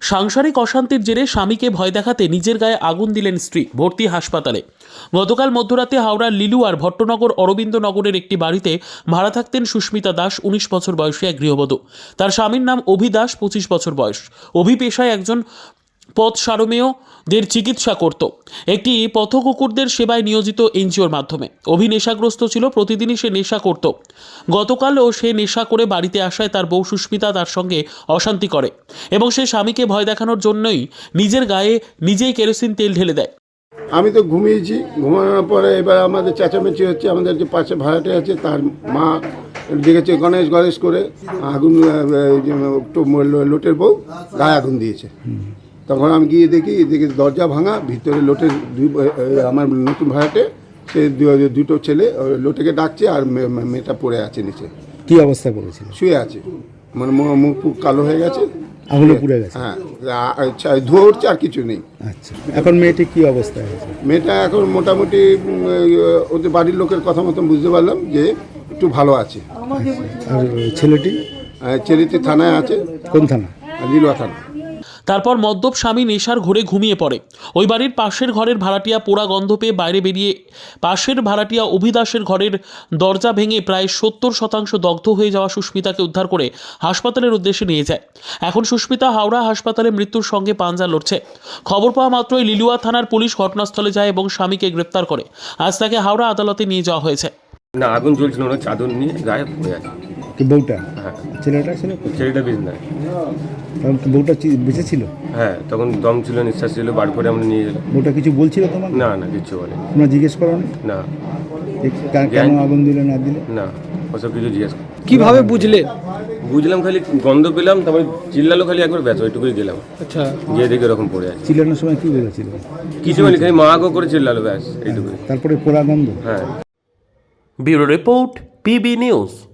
সাংসারিক অশান্তির জেরে স্বামীকে ভয় দেখাতে নিজের গায়ে আগুন দিলেন স্ত্রী, ভর্তি হাসপাতালে। গতকাল মধ্যরাতে হাওড়ার লিলুয়ার ভট্টনগর অরবিন্দনগরের একটি বাড়িতে ভাড়া থাকতেন সুস্মিতা দাস, উনিশ বছর বয়সী এক গৃহবধূ। তার স্বামীর নাম অভি দাস, পঁচিশ বছর বয়স। অভি পেশায় একজন পথ সারমেয়দের চিকিৎসা করত। একটি পথকুকুরদের সেবায় নিয়োজিত এনজিওর মাধ্যমে। অভি নেশাগ্রস্ত ছিল, প্রতিদিনই সে নেশা করত। গতকালও সে নেশা করে বাড়িতে আসায় তার বউ সুস্মিতা তার সঙ্গে অশান্তি করে এবং সে স্বামীকে ভয় দেখানোর জন্যই নিজের গায়ে নিজেই কেরোসিন তেল ঢেলে দেয়। আমি তো ঘুমিয়েছি। ঘুমানোর পরে এবার আমাদের চেঁচামেচি হচ্ছে, আমাদের যে পাশে ভাড়াটে আছে, তার মা দেখেছে গণেশ গণেশ করে আগুন লোটের বউ, গায়ে আগুন দিয়েছে। তখন আমি গিয়ে দেখি দেখি দরজা ভাঙা ভিতরে লোটের দুই আমার নতুন ভাড়াটে সে দুটো ছেলে লোটেকে ডাকছে আর মেয়েটা পড়ে আছে নিচে। কি অবস্থা করেছিল শুয়ে আছে। মানে মুখ ফুক কালো হয়ে গেছে। পুড়ে গেছে? হ্যাঁ আচ্ছা, ধোঁয়া উঠছে আর কিছু নেই। আচ্ছা এখন মেয়েটি কি অবস্থায় আছে? মেয়েটা এখন মোটামুটি ওদের বাড়ির লোকের কথা মতন বুঝতে পারলাম যে একটু ভালো আছে। আর ছেলেটি? আহ, থানায় আছে। কোন থানা? লিলুয়া থানা। তারপর মদ্যপ স্বামী নেশার ঘোরে ঘুমিয়ে পড়ে। ওই বাড়ির পাশের ঘরের ভাড়াটিয়া পোড়া গন্ধ পেয়ে বাইরে বেরিয়ে পাশের ভাড়াটিয়া অভিদাসের ঘরের দরজা ভেঙে প্রায় সত্তর শতাংশ দগ্ধ হয়ে যাওয়া সুস্মিতাকে উদ্ধার করে হাসপাতালের উদ্দেশ্যে নিয়ে যায়। এখন সুস্মিতা হাওড়া হাসপাতালে মৃত্যুর সঙ্গে পাঞ্জা লড়ছে। খবর পাওয়া মাত্রই লিলুয়া থানার পুলিশ ঘটনাস্থলে যায় এবং স্বামীকে গ্রেপ্তার করে। আজ তাকে হাওড়া আদালতে নিয়ে যাওয়া হয়েছে। না, আগুন জ্বলছিল না চাদর নিয়ে গায়ে পড়ে আছে। কি বউটা? হ্যাঁ। ছেলেটা ছিল ছেলেটা বেশ নাই তখন কি বউটা চি- বেঁচে ছিল? হ্যাঁ তখন দম ছিল নিঃশ্বাস ছিল বার করে আমরা নিয়ে গেলাম। বউটা কিছু বলছিল তোমার না না কিচ্ছু বলে তোমরা জিজ্ঞেস করো না। না যে কেন- কেন আগুন দিলে না দিলে? না ওসব কিছু জিজ্ঞেস কর- কীভাবে বুঝলে? বুঝলাম খালি গন্ধ পেলাম তারপরে চিল্লালো খালি একবার ব্যাস ওইটুকুই গেলাম। আচ্ছা। গিয়ে দেখে ওরকম পড়ে আছে। চিল্লানোর সময় কি বলেছিল? কিছু মানে খালি মা গো করে চিল্লালো ব্যাস এইটুকুই। তারপরে পোড়া গন্ধ? হ্যাঁ। Bureau report PB news.